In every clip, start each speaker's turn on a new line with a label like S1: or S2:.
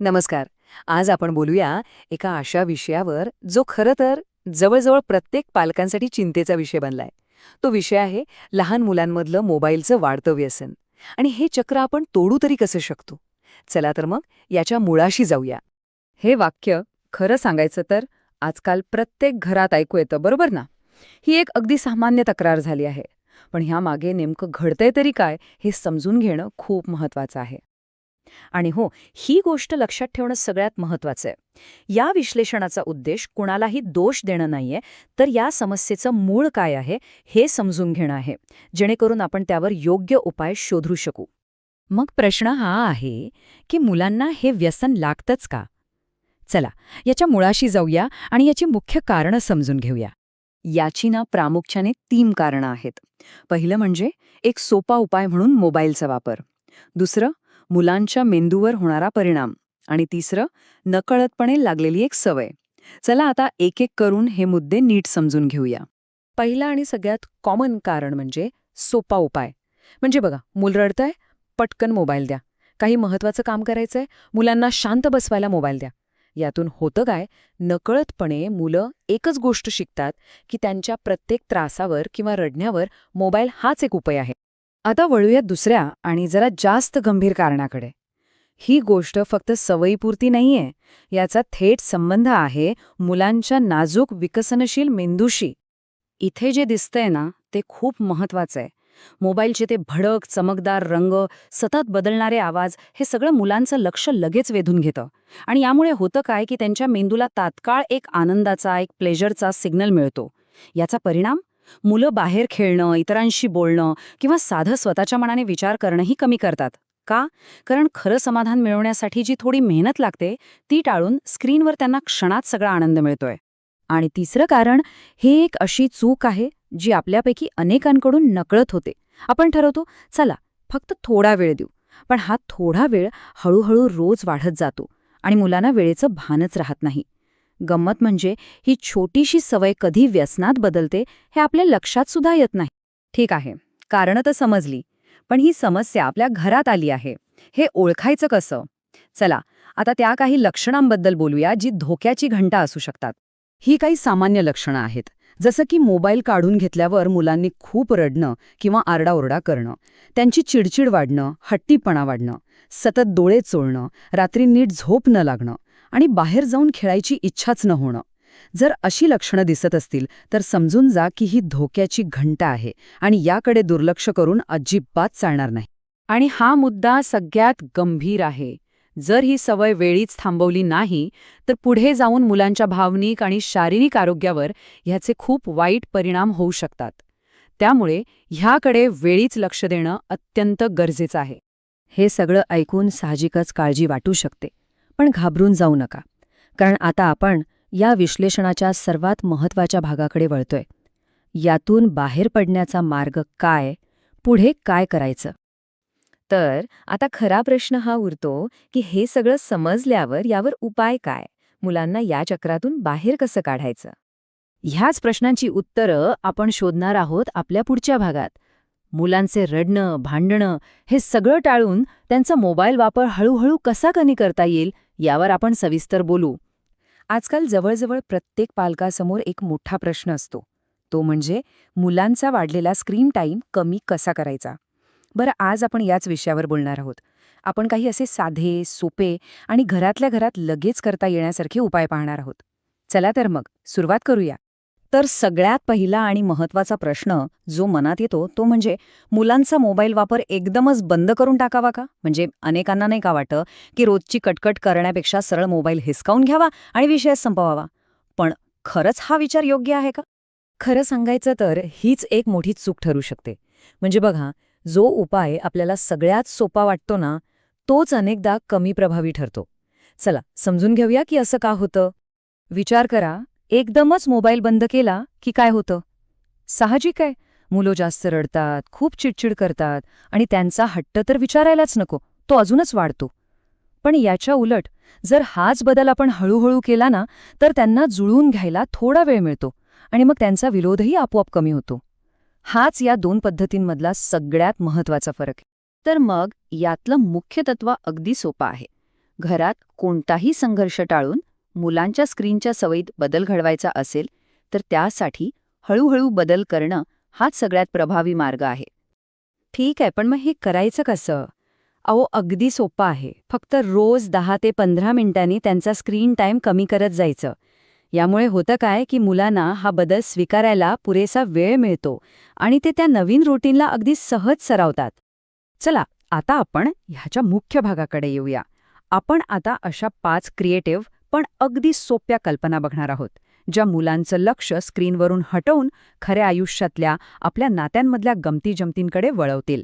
S1: नमस्कार. आज आपण बोलूया एका अशा विषयावर जो खरं तर जवळजवळ प्रत्येक पालकांसाठी चिंतेचा विषय बनलाय. तो विषय आहे लहान मुलांमधलं मोबाईलचं वाढतं व्यसन आणि हे चक्र आपण तोडू तरी कसं शकतो? चला तर मग याच्या मुळाशी जाऊया.
S2: हे वाक्य खरं सांगायचं तर आजकाल प्रत्येक घरात ऐकू येतं बरोबर ना? ही एक अगदी सामान्य तक्रार झाली आहे. पण ह्यामागे नेमकं घडतंय तरी काय हे समजून घेणं खूप महत्वाचं आहे. आणि हो ही गोष्ट लक्षात ठेवणं सगळ्यात महत्वाचं आहे. या विश्लेषणाचा उद्देश कुणालाही दोष देणं नाहीये तर या समस्येचं मूळ काय आहे हे समजून घेणं आहे. जेणेकरून आपण त्यावर योग्य उपाय शोधू शकू. मग प्रश्न हा आहे की मुलांना हे व्यसन लागतंच का? चला याच्या मुळाशी जाऊया आणि याची मुख्य कारणं समजून घेऊया.
S1: याची ना प्रामुख्याने तीन कारणं आहेत. पहिलं म्हणजे एक सोपा उपाय म्हणून मोबाईलचा वापर. दुसरं मुलांच्या मेंदूवर होणारा परिणाम. आणि तिसरं नकळतपणे लागलेली एक सवय. चला आता एक एक करून हे मुद्दे नीट समजून घेऊया. पहिलं आणि सगळ्यात कॉमन कारण म्हणजे सोपा उपाय. म्हणजे बघा मूल रडतंय पटकन मोबाईल द्या. काही महत्वाचं काम करायचंय मुलांना शांत बसवायला मोबाईल द्या. यातून होतं काय नकळतपणे मुलं एकच गोष्ट शिकतात की त्यांच्या प्रत्येक त्रासावर किंवा रडण्यावर मोबाईल हाच एक उपाय आहे. आता वळूया दुसऱ्या आणि जरा जास्त गंभीर कारणाकडे. ही गोष्ट फक्त सवयीपुरती नाहीये याचा थेट संबंध आहे मुलांच्या नाजूक विकसनशील मेंदूशी. इथे जे दिसतंय ना ते खूप महत्वाचं आहे. मोबाईलचे ते भडक चमकदार रंग सतत बदलणारे आवाज हे सगळं मुलांचं लक्ष लगेच वेधून घेतं. आणि यामुळे होतं काय की त्यांच्या मेंदूला तात्काळ एक आनंदाचा एक प्लेजरचा सिग्नल मिळतो. याचा परिणाम? मुलं बाहेर खेळणं इतरांशी बोलणं किंवा साधं स्वतःच्या मनाने विचार करणंही कमी करतात. का? कारण खरं समाधान मिळवण्यासाठी जी थोडी मेहनत लागते ती टाळून स्क्रीनवर त्यांना क्षणात सगळा आनंद मिळतोय. आणि तिसरं कारण हे एक अशी चूक आहे जी आपल्यापैकी अनेकांकडून नकळत होते. आपण ठरवतो चला फक्त थोडा वेळ देऊ. पण हा थोडा वेळ हळूहळू रोज वाढत जातो आणि मुलांना वेळेचं भानच राहत नाही. गंमत म्हणजे ही छोटीशी सवय कधी व्यसनात बदलते हे आपल्या लक्षात सुद्धा येत नाही. ठीक आहे कारणं तर समजली पण ही समस्या आपल्या घरात आली आहे. हे ओळखायचं कसं? चला आता त्या काही लक्षणांबद्दल बोलूया जी धोक्याची घंटा असू शकतात. ही काही सामान्य लक्षणं आहेत जसं की मोबाईल काढून घेतल्यावर मुलांनी खूप रडणं किंवा आरडाओरडा करणं त्यांची चिडचिड वाढणं हट्टीपणा वाढणं सतत डोळे चोळणं रात्री नीट झोप न लागणं आणि बाहेर जाऊन खेळायची इच्छाच न होणं. जर अशी लक्षणं दिसत असतील तर समजून जा की ही धोक्याची घंटा आहे आणि याकडे दुर्लक्ष करून अजिबात चालणार नाही. आणि हा मुद्दा सगळ्यात गंभीर आहे. जर ही सवय वेळीच थांबवली नाही तर पुढे जाऊन मुलांच्या भावनिक आणि शारीरिक आरोग्यावर ह्याचे खूप वाईट परिणाम होऊ शकतात. त्यामुळे ह्याकडे वेळीच लक्ष देणं अत्यंत गरजेचं आहे. हे सगळं ऐकून साहजिकच काळजी वाटू शकते. पण घाबरून जाऊ नका. कारण आता आपण या विश्लेषणाच्या सर्वात महत्त्वाच्या भागाकडे वळतोय. यातून बाहेर पडण्याचा मार्ग काय? पुढे काय करायचं? तर आता खरा प्रश्न हा उरतो की हे सगळं समजल्यावर यावर उपाय काय? मुलांना या चक्रातून बाहेर कसं काढायचं? ह्याच प्रश्नांची उत्तरं आपण शोधणार आहोत आपल्या पुढच्या भागात. मुलांचे रडणं भांडणं हे सगळं टाळून त्यांचा मोबाईल वापर हळूहळू कसा कमी करता येईल यावर आपण सविस्तर बोलू. आजकाल जवळजवळ प्रत्येक पालकासमोर एक मोठा प्रश्न असतो. तो म्हणजे मुलांचा वाढलेला स्क्रीन टाईम कमी कसा करायचा? बरं आज आपण याच विषयावर बोलणार आहोत. आपण काही असे साधे सोपे आणि घरातल्या घरात लगेच करता येण्यासारखे उपाय पाहणार आहोत. चला तर मग सुरुवात करूया. तर सगळ्यात पहिला आणि महत्त्वाचा प्रश्न जो मनात येतो तो म्हणजे मुलांचा मोबाईल वापर एकदमच बंद करून टाकावा का? म्हणजे अनेकांना नाही का वाटतं की रोजची कटकट करण्यापेक्षा सरळ मोबाईल हिसकावून घ्यावा आणि विषय संपवावा. पण खरंच हा विचार योग्य आहे का? खरं सांगायचं तर हीच एक मोठी चूक ठरू शकते. म्हणजे बघा जो उपाय आपल्याला सगळ्यात सोपा वाटतो ना तोच अनेकदा कमी प्रभावी ठरतो. चला समजून घेऊया की असं का होतं? विचार करा एकदमच मोबाईल बंद केला की काय होतं? साहजिक आहे. मुलं जास्त रडतात खूप चिडचिड करतात आणि त्यांचा हट्ट तर विचारायलाच नको तो अजूनच वाढतो. पण याच्या उलट जर हाच बदल आपण हळूहळू केला ना तर त्यांना जुळवून घ्यायला थोडा वेळ मिळतो आणि मग त्यांचा विरोधही आपोआप कमी होतो. हाच या दोन पद्धतींमधला सगळ्यात महत्त्वाचा फरक आहे. तर मग यातलं मुख्य तत्व अगदी सोपं आहे.
S2: घरात कोणताही संघर्ष टाळून मुलांच्या स्क्रीनच्या सवयीत बदल घडवायचा असेल तर त्यासाठी हळूहळू बदल करणं हाच सगळ्यात प्रभावी मार्ग आहे.
S1: ठीक आहे पण मग हे करायचं कसं? अहो अगदी सोपं आहे. फक्त रोज दहा ते पंधरा मिनिटांनी त्यांचा स्क्रीन टाईम कमी करत जायचं. यामुळे होतं काय की मुलांना हा बदल स्वीकारायला पुरेसा वेळ मिळतो आणि ते त्या नवीन रुटीनला अगदी सहज सरावतात. चला आता आपण ह्याच्या मुख्य भागाकडे येऊया. आपण आता अशा पाच क्रिएटिव्ह पण अगदी सोप्या कल्पना बघणार आहोत ज्या मुलांचं लक्ष स्क्रीनवरून हटवून खऱ्या आयुष्यातल्या आपल्या नात्यांमधल्या गमती जमतींकडे वळवतील.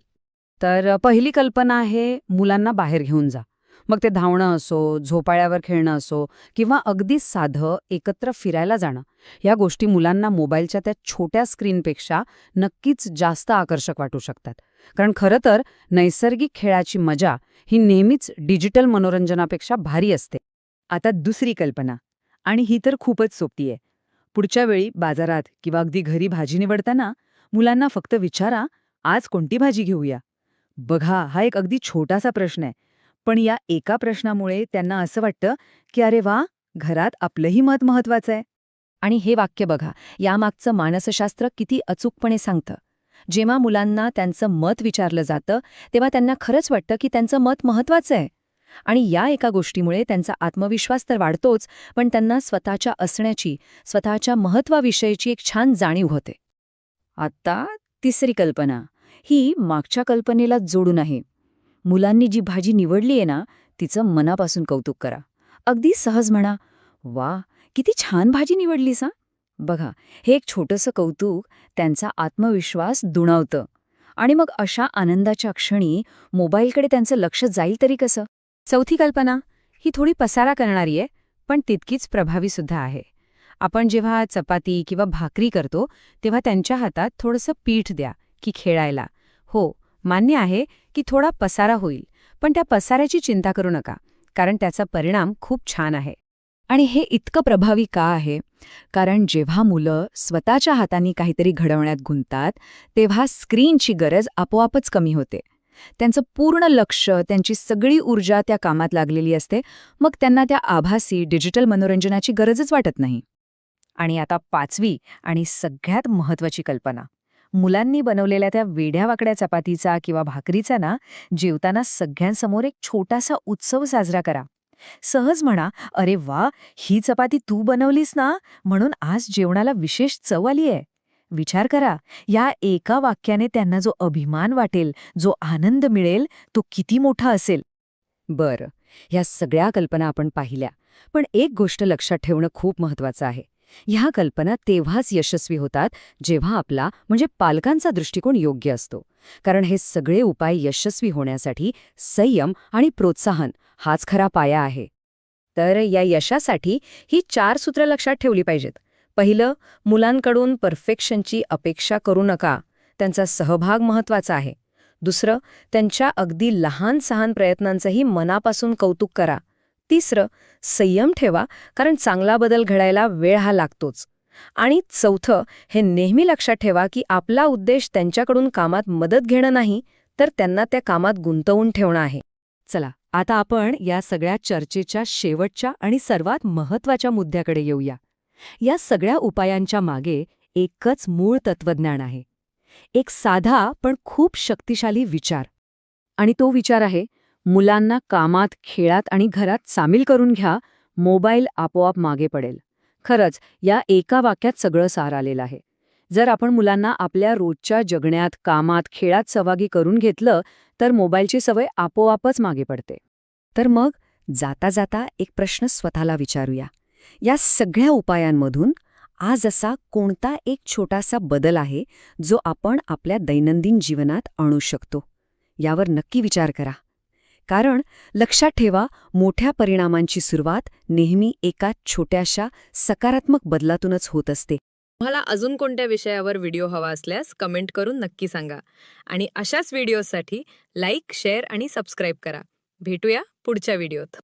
S1: तर पहिली कल्पना आहे मुलांना बाहेर घेऊन जा. मग ते धावणं असो झोपाळ्यावर खेळणं असो किंवा अगदी साधं एकत्र फिरायला जाणं या गोष्टी मुलांना मोबाईलच्या त्या छोट्या स्क्रीनपेक्षा नक्कीच जास्त आकर्षक वाटू शकतात. कारण खरं तर नैसर्गिक खेळाची मजा ही नेहमीच डिजिटल मनोरंजनापेक्षा भारी असते. आता दुसरी कल्पना. आणि ही तर खूपच सोपी आहे. पुढच्या वेळी बाजारात किंवा अगदी घरी भाजी निवडताना मुलांना फक्त विचारा आज कोणती भाजी घेऊया? बघा हा एक अगदी छोटासा प्रश्न आहे. पण या एका प्रश्नामुळे त्यांना असं वाटतं की अरे वा घरात आपलंही मत महत्वाचं आहे. आणि हे वाक्य बघा यामागचं मानसशास्त्र किती अचूकपणे सांगतं. जेव्हा मुलांना त्यांचं मत विचारलं जातं तेव्हा त्यांना खरंच वाटतं की त्यांचं मत महत्वाचं आहे. आणि या एका गोष्टीमुळे त्यांचा आत्मविश्वास तर वाढतोच पण त्यांना स्वतःच्या असण्याची स्वतःच्या महत्वाविषयीची एक छान जाणीव होते. आता तिसरी कल्पना. ही मागच्या कल्पनेला जोडून आहे मुलांनी जी भाजी निवडली आहे ना तिचं मनापासून कौतुक करा. अगदी सहज म्हणा वा किती छान भाजी निवडलीस हा. बघा हे एक छोटंसं कौतुक त्यांचा आत्मविश्वास दुणावतं. आणि मग अशा आनंदाच्या क्षणी मोबाईलकडे त्यांचं लक्ष जाईल तरी कसं? चौथी कल्पना ही थोडी पसारा करणारी आहे पण तितकीच प्रभावी सुद्धा आहे. आपण जेव्हा चपाती किंवा भाकरी करतो तेव्हा त्यांच्या हातात थोडंसं पीठ द्या की खेळायला. हो मान्य आहे की थोडा पसारा होईल पण त्या पसाऱ्याची चिंता करू नका कारण त्याचा परिणाम खूप छान आहे. आणि हे इतकं प्रभावी का आहे? कारण जेव्हा मुलं स्वतःच्या हातांनी काहीतरी घडवण्यात गुंतात तेव्हा स्क्रीनची गरज आपोआपच कमी होते. त्यांचं पूर्ण लक्ष त्यांची सगळी ऊर्जा त्या कामात लागलेली असते. मग त्यांना त्या आभासी डिजिटल मनोरंजनाची गरजच वाटत नाही. आणि आता पाचवी आणि सगळ्यात महत्वाची कल्पना. मुलांनी बनवलेल्या त्या वेड्यावाकड्या चपातीचा किंवा भाकरीचा ना जेवताना सगळ्यांसमोर एक छोटासा उत्सव साजरा करा. सहज म्हणा अरे वा ही चपाती तू बनवलीस ना? म्हणून आज जेवणाला विशेष चव आली आहे विचार करा. या एका वाक्याने त्यांना जो अभिमान वाटेल जो आनंद मिळेल तो किती मोठा असेल. बरं. ह्या सगळ्या कल्पना आपण पाहिल्या. पण एक गोष्ट लक्षात ठेवणं खूप महत्वाचं आहे. ह्या कल्पना तेव्हाच यशस्वी होतात जेव्हा आपला म्हणजे पालकांचा दृष्टिकोन योग्य असतो. कारण हे सगळे उपाय यशस्वी होण्यासाठी संयम आणि प्रोत्साहन हाच खरा पाया आहे. तर या यशासाठी ही चार सूत्र लक्षात ठेवली पाहिजेत. पहिलं मुलांकडून परफेक्शनची अपेक्षा करू नका. त्यांचा सहभाग महत्त्वाचा आहे. दुसरं त्यांच्या अगदी लहान सहान प्रयत्नांचंही मनापासून कौतुक करा. तिसरं संयम ठेवा कारण चांगला बदल घडायला वेळ हा लागतोच. आणि चौथं हे नेहमी लक्षात ठेवा की आपला उद्देश त्यांच्याकडून कामात मदत घेणं नाही तर त्यांना त्या कामात गुंतवून ठेवणं आहे. चला आता आपण या सगळ्या चर्चेच्या शेवटच्या आणि सर्वात महत्त्वाच्या मुद्द्याकडे येऊया. या सगळ्या उपायांच्या मागे एकच मूळ तत्वज्ञान आहे. एक साधा पण खूप शक्तिशाली विचार. आणि तो विचार आहे मुलांना कामात खेळात आणि घरात सामील करून घ्या मोबाईल आपोआप मागे पडेल. खरंच या एका वाक्यात सगळं सार आलेलं आहे. जर आपण मुलांना आपल्या रोजच्या जगण्यात कामात खेळात सहभागी करून घेतलं तर मोबाईलची सवय आपोआपच मागे पडते. तर मग जाता जाता एक प्रश्न स्वतःला विचारूया. या सगळ्या उपायांमधून आज असा कोणता एक छोटासा बदल आहे जो आपण आपल्या दैनंदिन जीवनात आणू शकतो? यावर नक्की विचार करा. कारण लक्षात ठेवा मोठ्या परिणामांची सुरुवात नेहमी एका छोट्याशा सकारात्मक बदलातूनच होत असते.
S3: तुम्हाला अजून कोणत्या विषयावर व्हिडिओ हवा असल्यास कमेंट करून नक्की सांगा. आणि अशाच व्हिडिओसाठी लाईक शेअर आणि सबस्क्राईब करा. भेटूया पुढच्या व्हिडिओत.